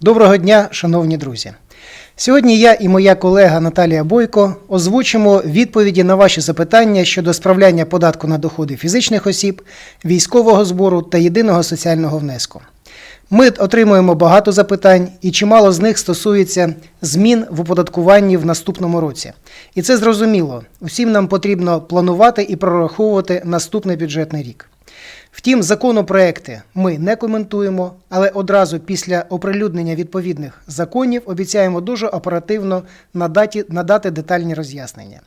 Доброго дня, шановні друзі. Сьогодні я і моя колега Наталія Бойко озвучимо відповіді на ваші запитання щодо справляння податку на доходи фізичних осіб, військового збору та єдиного соціального внеску. Ми отримуємо багато запитань, і чимало з них стосується змін в оподаткуванні в наступному році. І це зрозуміло. Усім нам потрібно планувати і прораховувати наступний бюджетний рік. Втім, законопроекти ми не коментуємо, але одразу після оприлюднення відповідних законів обіцяємо дуже оперативно надати, надати детальні роз'яснення.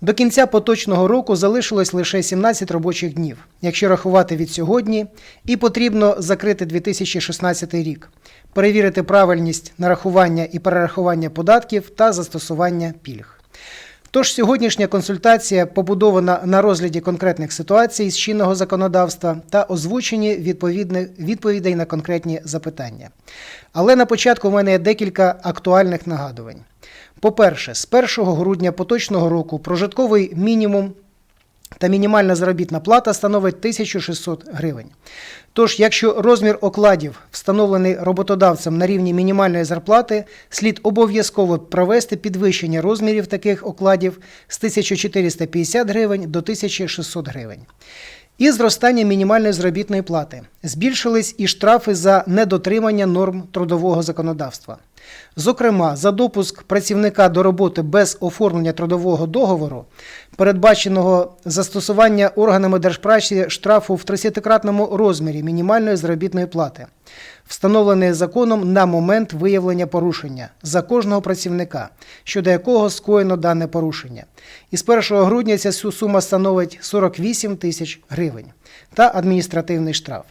До кінця поточного року залишилось лише 17 робочих днів, якщо рахувати від сьогодні, і потрібно закрити 2016 рік, перевірити правильність нарахування і перерахування податків та застосування пільг. Тож сьогоднішня консультація побудована на розгляді конкретних ситуацій з чинного законодавства та озвученні відповідей на конкретні запитання. Але на початку в мене є декілька актуальних нагадувань. По-перше, з 1 грудня поточного року прожитковий мінімум та мінімальна заробітна плата становить 1600 гривень. Тож, якщо розмір окладів встановлений роботодавцем на рівні мінімальної зарплати, слід обов'язково провести підвищення розмірів таких окладів з 1450 гривень до 1600 гривень. І зростання мінімальної заробітної плати збільшились і штрафи за недотримання норм трудового законодавства. Зокрема, за допуск працівника до роботи без оформлення трудового договору, передбаченого застосування органами держпраці штрафу в 30-кратному розмірі мінімальної заробітної плати, встановлений законом на момент виявлення порушення за кожного працівника, щодо якого скоєно дане порушення. І з 1 грудня ця сума становить 48 тисяч гривень та адміністративний штраф.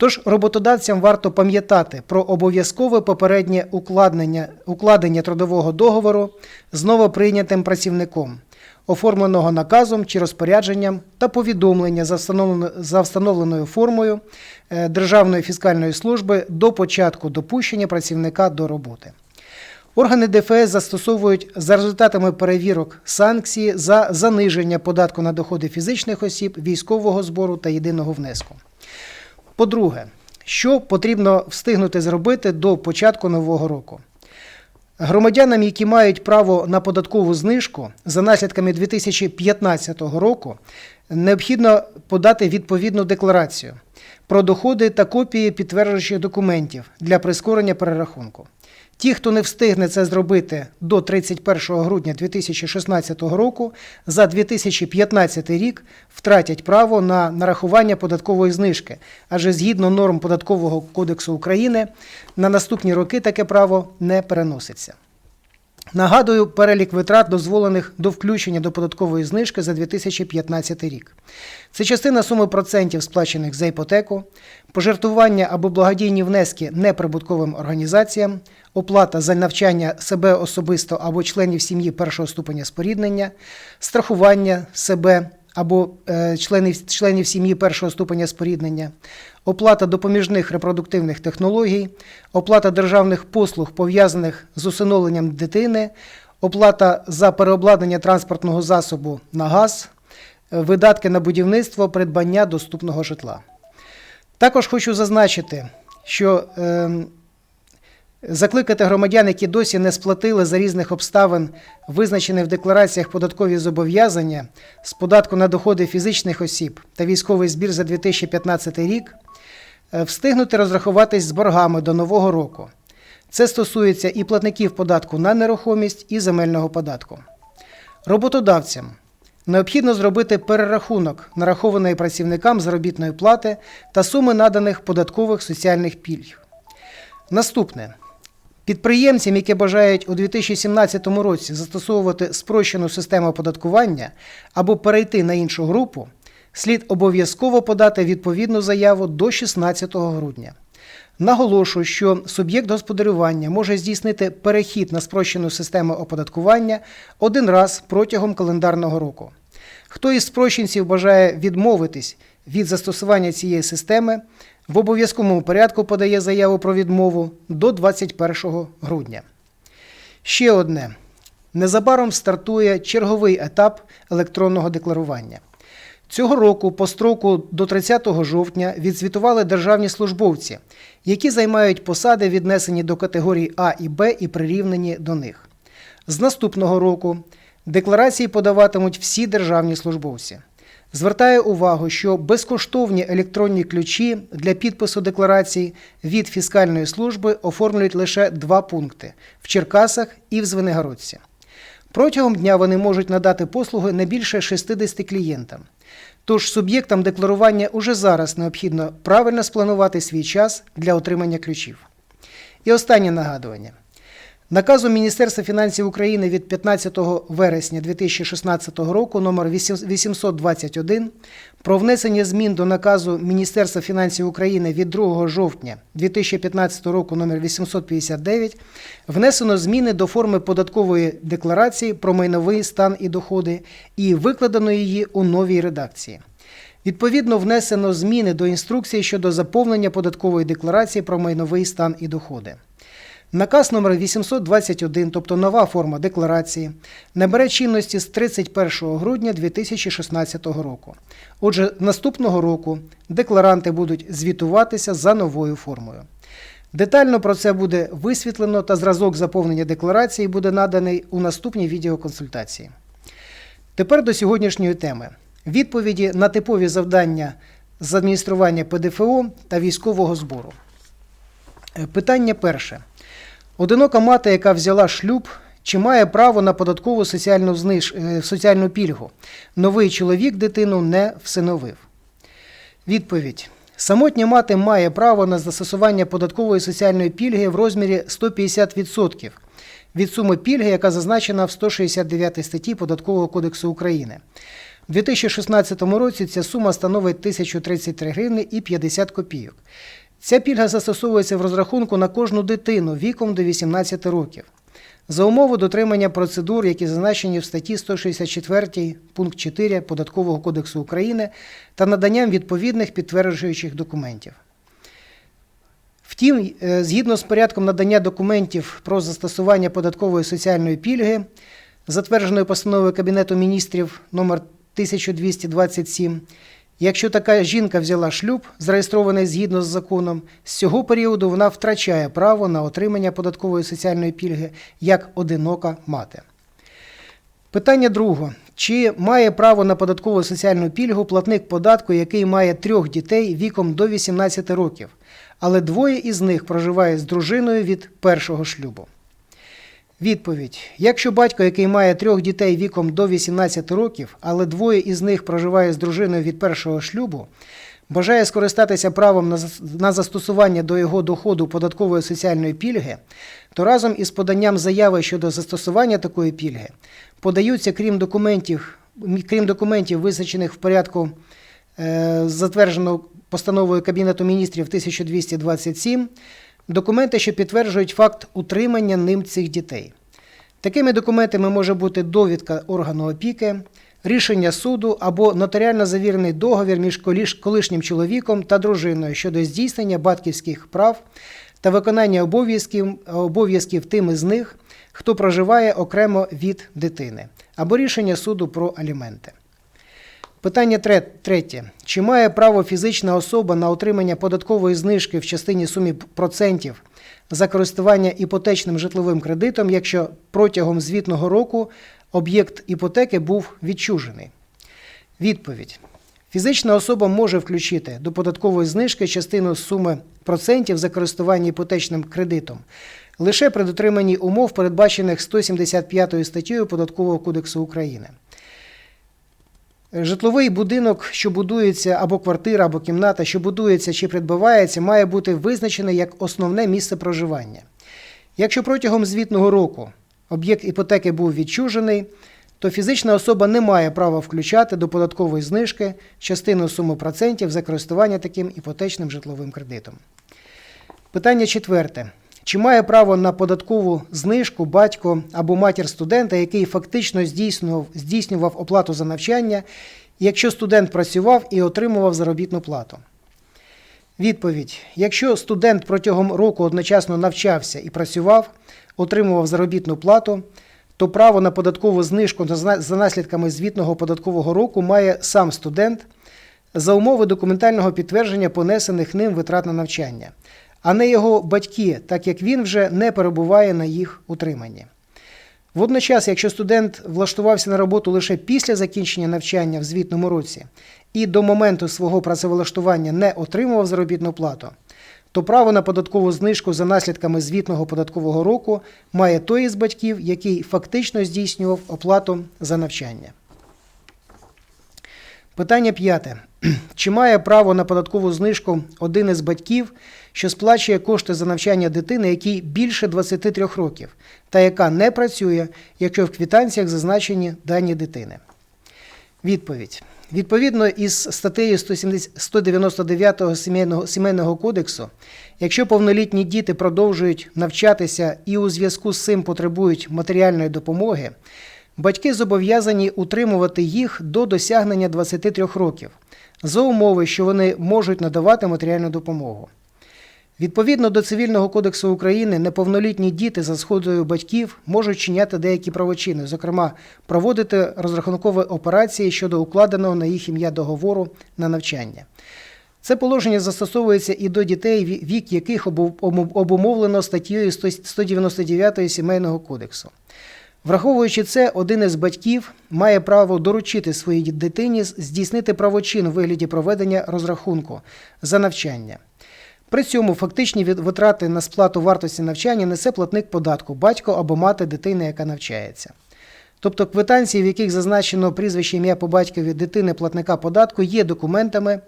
Тож роботодавцям варто пам'ятати про обов'язкове попереднє укладення, укладення трудового договору з новоприйнятим працівником, оформленого наказом чи розпорядженням та повідомлення за, встановлено- за встановленою формою е, Державної фіскальної служби до початку допущення працівника до роботи. Органи ДФС застосовують за результатами перевірок санкції за заниження податку на доходи фізичних осіб, військового збору та єдиного внеску. По-друге, що потрібно встигнути зробити до початку нового року? Громадянам, які мають право на податкову знижку за наслідками 2015 року, необхідно подати відповідну декларацію про доходи та копії підтверджуючих документів для прискорення перерахунку. Ті, хто не встигне це зробити до 31 грудня 2016 року, за 2015 рік втратять право на нарахування податкової знижки, адже згідно норм Податкового кодексу України на наступні роки таке право не переноситься. Нагадую, перелік витрат, дозволених до включення до податкової знижки за 2015 рік. Це частина суми процентів, сплачених за іпотеку, пожертвування або благодійні внески неприбутковим організаціям, оплата за навчання себе особисто або членів сім'ї першого ступеня споріднення, страхування себе або е, членів, членів сім'ї першого ступеня споріднення, оплата допоміжних репродуктивних технологій, оплата державних послуг, пов'язаних з усиновленням дитини, оплата за переобладнання транспортного засобу на газ, е, видатки на будівництво, придбання доступного житла. Також хочу зазначити, що е, закликати громадян, які досі не сплатили за різних обставин, визначені в деклараціях податкові зобов'язання з податку на доходи фізичних осіб та військовий збір за 2015 рік, е, встигнути розрахуватись з боргами до нового року. Це стосується і платників податку на нерухомість, і земельного податку. Роботодавцям необхідно зробити перерахунок нарахованої працівникам заробітної плати та суми наданих податкових соціальних пільг. Наступне. Підприємцям, які бажають у 2017 році застосовувати спрощену систему оподаткування або перейти на іншу групу, слід обов'язково подати відповідну заяву до 16 грудня. Наголошую, що суб'єкт господарювання може здійснити перехід на спрощену систему оподаткування один раз протягом календарного року. Хто із спрощенців бажає відмовитись від застосування цієї системи, в обов'язковому порядку подає заяву про відмову до 21 грудня. Ще одне. Незабаром стартує черговий етап електронного декларування. Цього року по строку до 30 жовтня відзвітували державні службовці, які займають посади, віднесені до категорій А і Б і прирівнені до них. З наступного року декларації подаватимуть всі державні службовці. Звертаю увагу, що безкоштовні електронні ключі для підпису декларацій від фіскальної служби оформлюють лише два пункти в Черкасах і в Звенигородці. Протягом дня вони можуть надати послуги не більше 60 клієнтам. Тож суб'єктам декларування уже зараз необхідно правильно спланувати свій час для отримання ключів. І останнє нагадування. Наказом Міністерства фінансів України від 15 вересня 2016 року номер 821 про внесення змін до наказу Міністерства фінансів України від 2 жовтня 2015 року номер 859 внесено зміни до форми податкової декларації про майновий стан і доходи і викладено її у новій редакції. Відповідно, внесено зміни до інструкції щодо заповнення податкової декларації про майновий стан і доходи. Наказ номер 821, тобто нова форма декларації, набере чинності з 31 грудня 2016 року. Отже, наступного року декларанти будуть звітуватися за новою формою. Детально про це буде висвітлено та зразок заповнення декларації буде наданий у наступній відеоконсультації. Тепер до сьогоднішньої теми. Відповіді на типові завдання з адміністрування ПДФО та військового збору. Е, Питання перше. Одинока мати, яка взяла шлюб, чи має право на податкову соціальну, зниж... е, соціальну пільгу? Новий чоловік дитину не всиновив. Відповідь. Самотня мати має право на застосування податкової соціальної пільги в розмірі 150% від суми пільги, яка зазначена в 169 статті Податкового кодексу України. У 2016 році ця сума становить 1033 гривни і 50 копійок. Ця пільга застосовується в розрахунку на кожну дитину віком до 18 років. За умови дотримання процедур, які зазначені в статті 164 пункт 4 Податкового кодексу України та наданням відповідних підтверджуючих документів. Втім, е, згідно з порядком надання документів про застосування податкової соціальної пільги, затвердженої постановою Кабінету міністрів номер 1227, якщо така жінка взяла шлюб, зареєстрований згідно з законом, з цього періоду вона втрачає право на отримання податкової соціальної пільги як одинока мати. Питання друге. Чи має право на податкову соціальну пільгу платник податку, який має трьох дітей віком до 18 років, але двоє із них проживає з дружиною від першого шлюбу? Відповідь: якщо батько, який має трьох дітей віком до 18 років, але двоє із них проживає з дружиною від першого шлюбу, бажає скористатися правом на застосування до його доходу податкової соціальної пільги, то разом із поданням заяви щодо застосування такої пільги подаються, крім документів, крім документів, визначених в порядку е, затвердженого постановою Кабінету міністрів 1227, документи, що підтверджують факт утримання ним цих дітей. Такими документами може бути довідка органу опіки, рішення суду або нотаріально завірений договір між колишнім чоловіком та дружиною щодо здійснення батьківських прав та виконання обов'язків, обов'язків тим із них, хто проживає окремо від дитини, або рішення суду про аліменти. Питання третє. Чи має право фізична особа на отримання податкової знижки в частині сумі процентів за користування іпотечним житловим кредитом, якщо протягом звітного року об'єкт іпотеки був відчужений? Відповідь. Фізична особа може включити до податкової знижки частину суми процентів за користування іпотечним кредитом лише при дотриманні умов, передбачених 175 статтею Податкового кодексу України. Житловий будинок, що будується, або квартира, або кімната, що будується чи придбавається, має бути визначений як основне місце проживання. Якщо протягом звітного року об'єкт іпотеки був відчужений, то фізична особа не має права включати до податкової знижки частину суми процентів за користування таким іпотечним житловим кредитом. Питання четверте. Чи має право на податкову знижку батько або матір студента, який фактично здійснював, здійснював оплату за навчання, якщо студент працював і отримував заробітну плату? Відповідь: якщо студент протягом року одночасно навчався і працював, отримував заробітну плату, то право на податкову знижку за наслідками звітного податкового року має сам студент за умови документального підтвердження понесених ним витрат на навчання, а не його батьки, так як він вже не перебуває на їх утриманні. Водночас, якщо студент влаштувався на роботу лише після закінчення навчання в звітному році і до моменту свого працевлаштування не отримував заробітну плату, то право на податкову знижку за наслідками звітного податкового року має той із батьків, який фактично здійснював оплату за навчання. Питання п'яте. Чи має право на податкову знижку один із батьків, що сплачує кошти за навчання дитини, якій більше 23 років, та яка не працює, якщо в квитанціях зазначені дані дитини? Відповідь. Відповідно із статтею 170 199 сімейного, сімейного кодексу, якщо повнолітні діти продовжують навчатися і у зв'язку з цим потребують матеріальної допомоги, батьки зобов'язані утримувати їх до досягнення 23 років за умови, що вони можуть надавати матеріальну допомогу. Відповідно до Цивільного кодексу України, неповнолітні діти за згодою батьків можуть чиняти деякі правочини, зокрема, проводити розрахункові операції щодо укладеного на їх ім'я договору на навчання. Це положення застосовується і до дітей, вік яких обу- обу- обумовлено статтєю 100 199 Сімейного кодексу. Враховуючи це, один із батьків має право доручити своїй дитині здійснити правочин у вигляді проведення розрахунку за навчання. При цьому фактичні витрати на сплату вартості навчання несе платник податку, батько або мати дитини, яка навчається. Тобто квитанції, в яких зазначено прізвище ім'я по батькові дитини платника податку, є документами,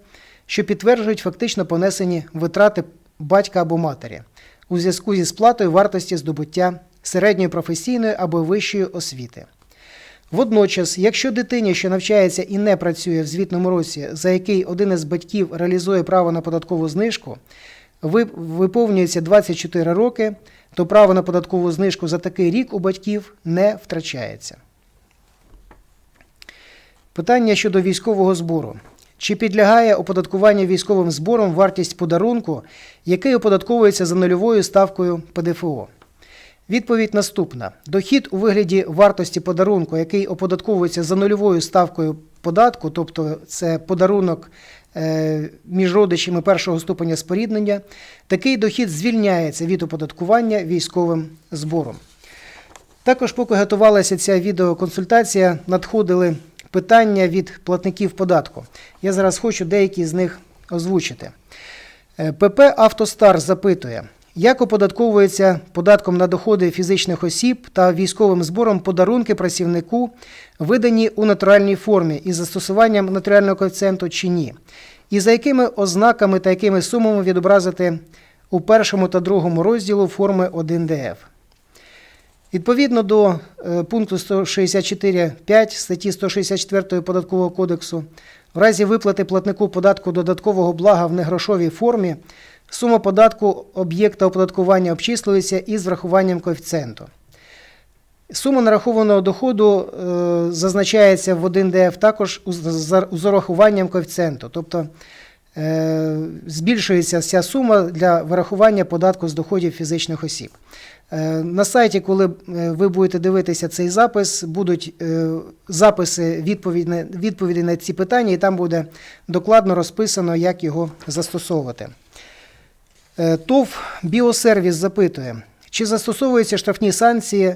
що підтверджують фактично понесені витрати батька або матері у зв'язку зі сплатою вартості здобуття середньої професійної або вищої освіти. Водночас, якщо дитині, що навчається і не працює в звітному році, за який один із батьків реалізує право на податкову знижку, виповнюється 24 роки, то право на податкову знижку за такий рік у батьків не втрачається. Питання щодо військового збору. Чи підлягає оподаткуванню військовим збором вартість подарунку, який оподатковується за нульовою ставкою ПДФО? Відповідь наступна: дохід у вигляді вартості подарунку, який оподатковується за нульовою ставкою податку, тобто це подарунок між родичами першого ступеня споріднення, такий дохід звільняється від оподаткування військовим збором. Також, поки готувалася ця відеоконсультація, надходили питання від платників податку. Я зараз хочу деякі з них озвучити. Е, ПП Автостар запитує, як оподатковується податком на доходи фізичних осіб та військовим збором подарунки працівнику, видані у натуральній формі із застосуванням натурального коефіцієнту чи ні, і за якими ознаками та якими сумами відобразити у першому та другому розділу форми 1ДФ. Відповідно до е, пункту 164.5 статті 164 Податкового кодексу, в разі виплати платнику податку додаткового блага в негрошовій формі, сума податку об'єкта оподаткування обчислюється із врахуванням коефіцієнту. Сума нарахованого доходу е, зазначається в 1ДФ також з урахуванням коефіцієнту, тобто е, збільшується ця сума для вирахування податку з доходів фізичних осіб. Е, На сайті, коли ви будете дивитися цей запис, будуть записи відповіді на ці питання, і там буде докладно розписано, як його застосовувати. Е, ТОВ Біосервіс запитує, чи застосовуються штрафні санкції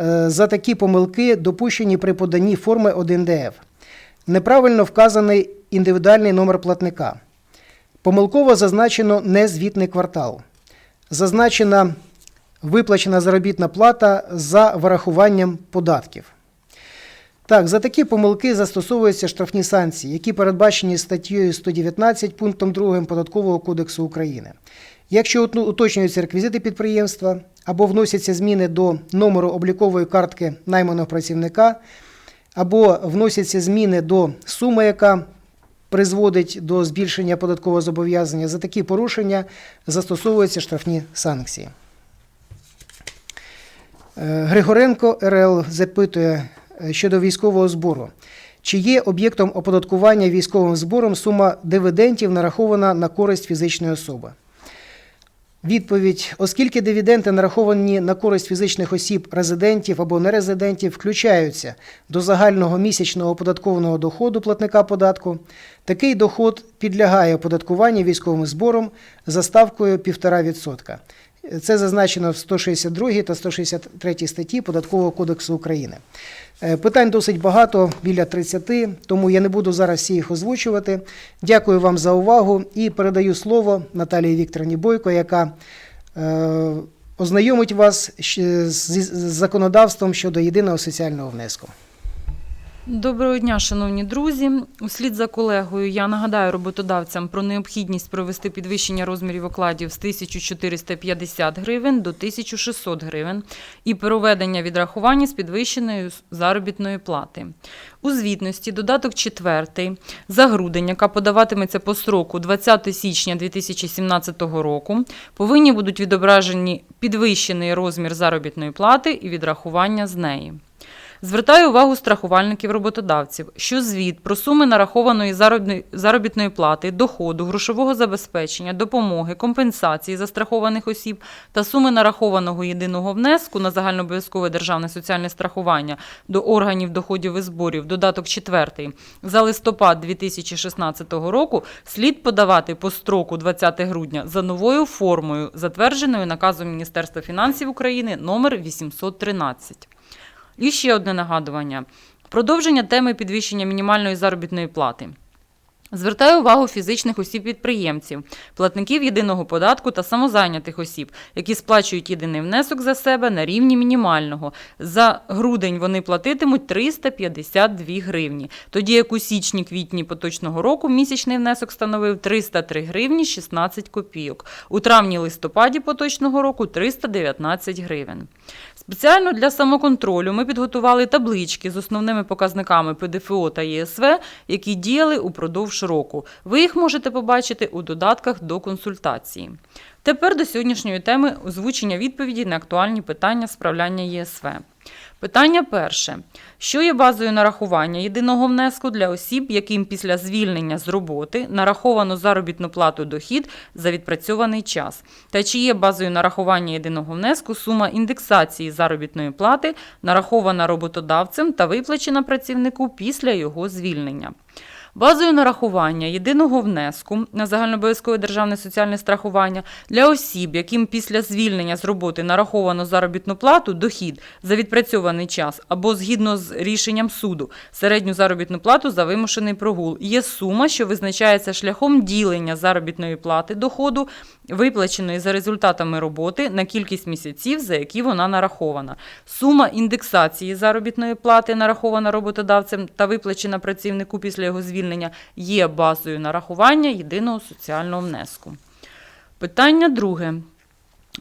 е, за такі помилки, допущені при поданні форми 1ДФ. Неправильно вказаний індивідуальний номер платника. Помилково зазначено незвітний квартал. Зазначена виплачена заробітна плата за вирахуванням податків. Так, за такі помилки застосовуються штрафні санкції, які передбачені статтею 119 пунктом 2 Податкового кодексу України. Якщо уточнюються реквізити підприємства або вносяться зміни до номеру облікової картки найманого працівника, або вносяться зміни до суми, яка призводить до збільшення податкового зобов'язання, за такі порушення застосовуються штрафні санкції. Е, Григоренко РЛ запитує е, щодо військового збору. Чи є об'єктом оподаткування військовим збором сума дивідендів, нарахована на користь фізичної особи? Відповідь: оскільки дивіденди нараховані на користь фізичних осіб, резидентів або нерезидентів, включаються до загального місячного оподаткованого доходу платника податку, такий доход підлягає оподаткуванню військовим збором за ставкою 1,5%. Це зазначено в 162 та 163 статті Податкового кодексу України. Е, Питань досить багато, біля 30, тому я не буду зараз всі їх озвучувати. Дякую вам за увагу і передаю слово Наталії Вікторівні Бойко, яка е, ознайомить вас з законодавством щодо єдиного соціального внеску. Доброго дня, шановні друзі. Услід за колегою я нагадаю роботодавцям про необхідність провести підвищення розмірів окладів з 1450 гривень до 1600 гривень і проведення відрахування з підвищеної заробітної плати. У звітності додаток 4 за грудень, яка подаватиметься по строку 20 січня 2017 року, повинні будуть відображені підвищений розмір заробітної плати і відрахування з неї. Звертаю увагу страхувальників роботодавців, що звіт про суми нарахованої заробітної плати, доходу, грошового забезпечення, допомоги, компенсації застрахованих осіб та суми нарахованого єдиного внеску на загальнообов'язкове державне соціальне страхування до органів доходів і зборів, додаток 4 за листопад 2016 року слід подавати по строку 20 грудня за новою формою, затвердженою наказом Міністерства фінансів України номер 813. І ще одне нагадування: продовження теми підвищення мінімальної заробітної плати. Звертаю увагу фізичних осіб-підприємців, платників єдиного податку та самозайнятих осіб, які сплачують єдиний внесок за себе на рівні мінімального. За грудень вони платитимуть 352 гривні, тоді як у січні-квітні поточного року місячний внесок становив 303 гривні 16 копійок. У травні-листопаді поточного року 319 гривень. Спеціально для самоконтролю ми підготували таблички з основними показниками ПДФО та ЄСВ, які діяли упродовж року. Ви їх можете побачити у додатках до консультації. Тепер до сьогоднішньої теми озвучення відповіді на актуальні питання справляння ЄСВ. Питання перше. Що є базою нарахування єдиного внеску для осіб, яким після звільнення з роботи нараховано заробітну плату дохід за відпрацьований час? Та чи є базою нарахування єдиного внеску сума індексації заробітної плати, нарахована роботодавцем та виплачена працівнику після його звільнення? Базою нарахування єдиного внеску на загальнообов'язкове державне соціальне страхування для осіб, яким після звільнення з роботи нараховано заробітну плату, дохід за відпрацьований час або згідно з рішенням суду середню заробітну плату за вимушений прогул, є сума, що визначається шляхом ділення заробітної плати доходу, виплаченої за результатами роботи на кількість місяців, за які вона нарахована. Сума індексації заробітної плати, нарахована роботодавцем та виплачена працівнику після його звільнення, є базою нарахування єдиного соціального внеску. Питання друге.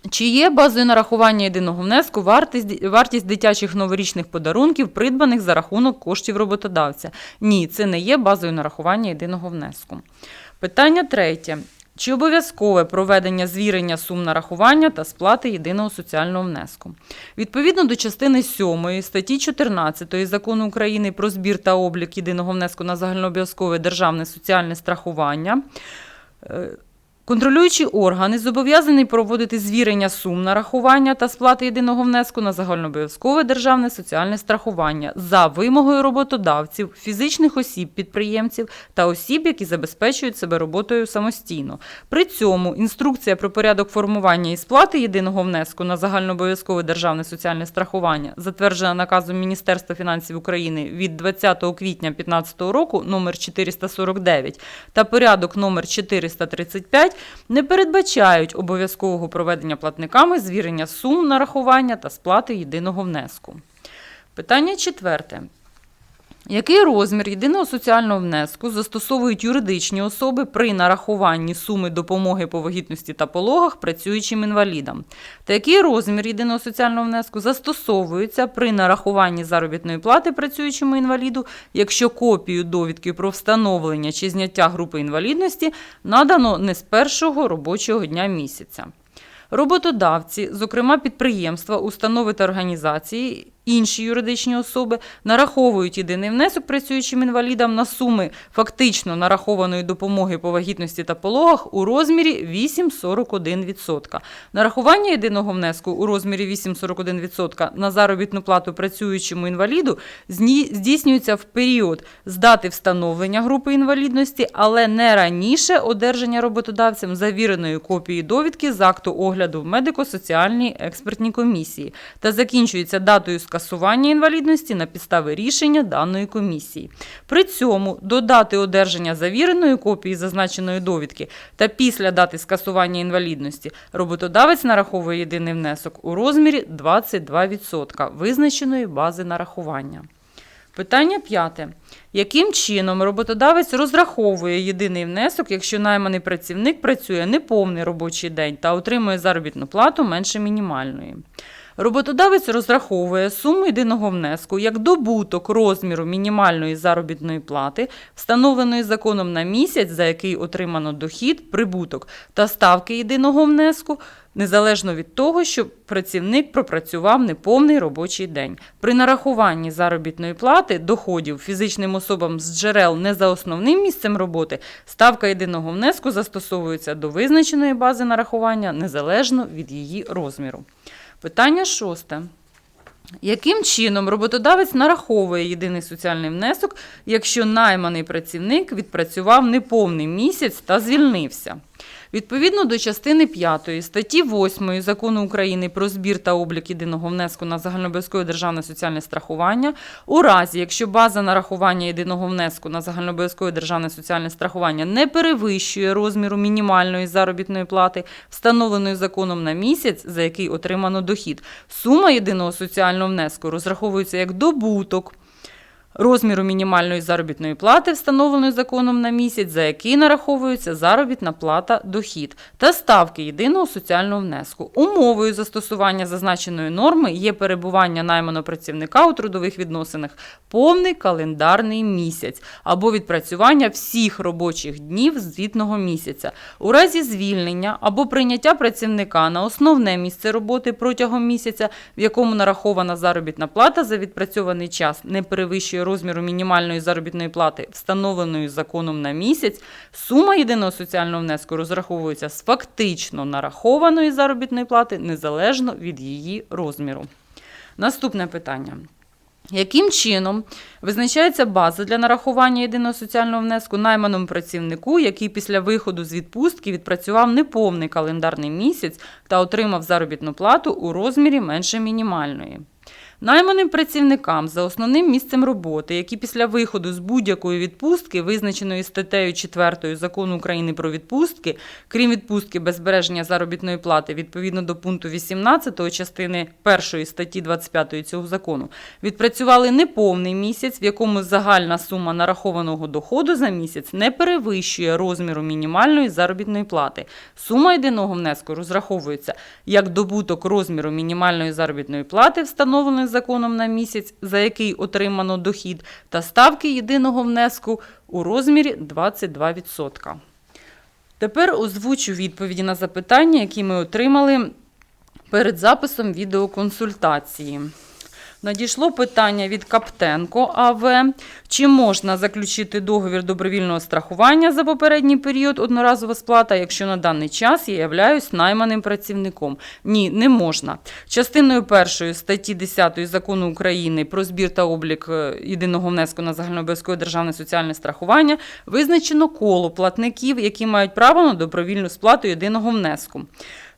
Чи є базою нарахування єдиного внеску вартість, вартість дитячих новорічних подарунків, придбаних за рахунок коштів роботодавця? Ні, це не є базою нарахування єдиного внеску. Питання третє. Чи обов'язкове проведення звірення сум нарахування та сплати єдиного соціального внеску? Відповідно до частини 7 статті 14 Закону України про збір та облік єдиного внеску на загальнообов'язкове державне соціальне страхування. Контролюючі органи зобов'язані проводити звірення сум нарахування та сплати єдиного внеску на загальнообов'язкове державне соціальне страхування за вимогою роботодавців, фізичних осіб, підприємців та осіб, які забезпечують себе роботою самостійно. При цьому інструкція про порядок формування і сплати єдиного внеску на загальнообов'язкове державне соціальне страхування, затверджена наказом Міністерства фінансів України від 20 квітня 2015 року номер 449 та порядок номер 435 не передбачають обов'язкового проведення платниками звірення сум нарахування та сплати єдиного внеску. Питання четверте. Який розмір єдиного соціального внеску застосовують юридичні особи при нарахуванні суми допомоги по вагітності та пологах працюючим інвалідам? Та який розмір єдиного соціального внеску застосовується при нарахуванні заробітної плати працюючому інваліду, якщо копію довідки про встановлення чи зняття групи інвалідності надано не з першого робочого дня місяця? Роботодавці, зокрема підприємства, установи та організації, інші юридичні особи нараховують єдиний внесок працюючим інвалідам на суми фактично нарахованої допомоги по вагітності та пологах у розмірі 8,41%. Нарахування єдиного внеску у розмірі 8,41% на заробітну плату працюючому інваліду здійснюється в період з дати встановлення групи інвалідності, але не раніше одержання роботодавцем завіреної копії довідки з акту огляду в медико-соціальній експертній комісії та закінчується датою скасування інвалідності на підставі рішення даної комісії. При цьому до дати одержання завіреної копії зазначеної довідки та після дати скасування інвалідності роботодавець нараховує єдиний внесок у розмірі 22% визначеної бази нарахування. Питання п'яте. Яким чином роботодавець розраховує єдиний внесок, якщо найманий працівник працює неповний робочий день та отримує заробітну плату менше мінімальної? Роботодавець розраховує суму єдиного внеску як добуток розміру мінімальної заробітної плати, встановленої законом на місяць, за який отримано дохід, прибуток та ставки єдиного внеску, незалежно від того, що працівник пропрацював неповний робочий день. При нарахуванні заробітної плати доходів фізичним особам з джерел не за основним місцем роботи, ставка єдиного внеску застосовується до визначеної бази нарахування незалежно від її розміру. Питання шосте. Яким чином роботодавець нараховує єдиний соціальний внесок, якщо найманий працівник відпрацював неповний місяць та звільнився? Відповідно до частини 5 статті 8 Закону України про збір та облік єдиного внеску на загальнообов'язкове державне соціальне страхування, у разі, якщо база нарахування єдиного внеску на загальнообов'язкове державне соціальне страхування не перевищує розміру мінімальної заробітної плати, встановленої законом на місяць, за який отримано дохід, сума єдиного соціального внеску розраховується як добуток розміру мінімальної заробітної плати, встановленої законом на місяць, за який нараховується заробітна плата дохід, та ставки єдиного соціального внеску. Умовою застосування зазначеної норми є перебування найманого працівника у трудових відносинах повний календарний місяць або відпрацювання всіх робочих днів звітного місяця. У разі звільнення або прийняття працівника на основне місце роботи протягом місяця, в якому нарахована заробітна плата за відпрацьований час не перевищує розміру мінімальної заробітної плати, встановленої законом на місяць, сума єдиного соціального внеску розраховується з фактично нарахованої заробітної плати незалежно від її розміру. Наступне питання. Яким чином визначається база для нарахування єдиного соціального внеску найманому працівнику, який після виходу з відпустки відпрацював неповний календарний місяць та отримав заробітну плату у розмірі менше мінімальної? Найманим працівникам за основним місцем роботи, які після виходу з будь-якої відпустки, визначеної статтею 4 Закону України про відпустки, крім відпустки без збереження заробітної плати відповідно до пункту 18 частини 1 статті 25 цього закону, відпрацювали неповний місяць, в якому загальна сума нарахованого доходу за місяць не перевищує розміру мінімальної заробітної плати. Сума єдиного внеску розраховується як добуток розміру мінімальної заробітної плати, встановленої законом на місяць, за який отримано дохід, та ставки єдиного внеску у розмірі 22%. Тепер озвучу відповіді на запитання, які ми отримали перед записом відеоконсультації. Надійшло питання від Каптенко АВ. Чи можна заключити договір добровільного страхування за попередній період одноразова сплата, якщо на даний час я являюсь найманим працівником? Ні, не можна. Частиною першої статті 10 закону України про збір та облік е, єдиного внеску на загальнообов'язкове державне соціальне страхування визначено коло платників, які мають право на добровільну сплату єдиного внеску.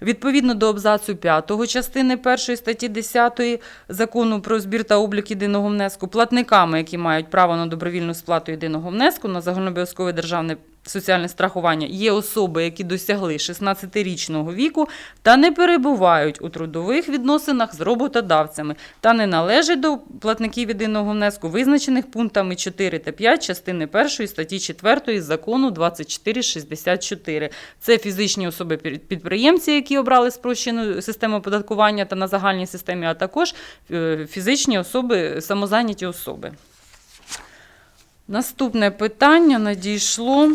Відповідно до абзацу 5 частини 1 статті 10 закону про збір та облік єдиного внеску, платниками, які мають право на добровільну сплату єдиного внеску на загальнообов'язкове державне соціальне страхування, є особи, які досягли 16-річного віку та не перебувають у трудових відносинах з роботодавцями та не належать до платників єдиного внеску, визначених пунктами 4 та 5 частини 1 статті 4 закону 2464. Це фізичні особи підприємці, які обрали спрощену систему оподаткування та на загальній системі, а також е, фізичні особи, самозайняті особи. Наступне питання надійшло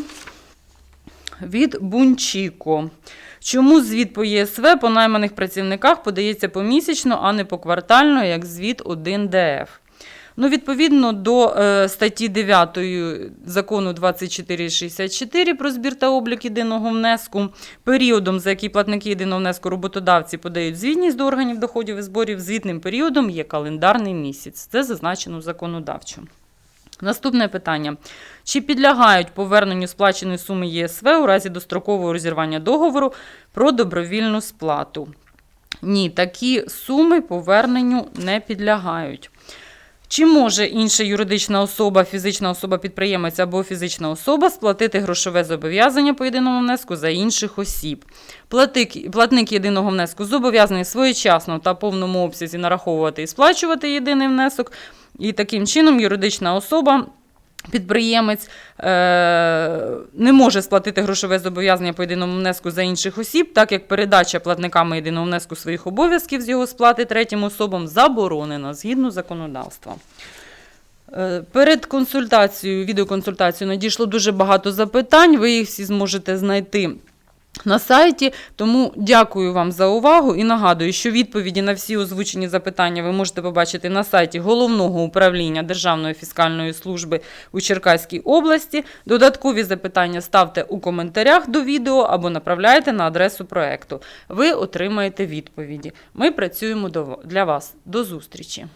від Бунчіко. Чому звіт по ЄСВ по найманих працівниках подається помісячно, а не поквартально, як звіт 1ДФ? Ну, відповідно до е, статті 9 закону 2464 про збір та облік єдиного внеску, періодом, за який платники єдиного внеску роботодавці подають звітність до органів доходів і зборів, звітним періодом є календарний місяць. Це зазначено законодавчо. Наступне питання. Чи підлягають поверненню сплаченої суми ЄСВ у разі дострокового розірвання договору про добровільну сплату? Ні, такі суми поверненню не підлягають. Чи може інша юридична особа, фізична особа-підприємець або фізична особа сплатити грошове зобов'язання по єдиному внеску за інших осіб? Платик, платник єдиного внеску зобов'язаний своєчасно та повному обсязі нараховувати і сплачувати єдиний внесок, і таким чином юридична особа. Підприємець е, не може сплатити грошове зобов'язання по єдиному внеску за інших осіб, так як передача платниками єдиного внеску своїх обов'язків з його сплати третім особам заборонена згідно законодавства. Е, Перед консультацією, відеоконсультацією надійшло дуже багато запитань. Ви їх всі зможете знайти на сайті. Тому дякую вам за увагу і нагадую, що відповіді на всі озвучені запитання ви можете побачити на сайті Головного управління Державної фіскальної служби у Черкаській області. Додаткові запитання ставте у коментарях до відео або направляйте на адресу проекту. Ви отримаєте відповіді. Ми працюємо для вас. До зустрічі!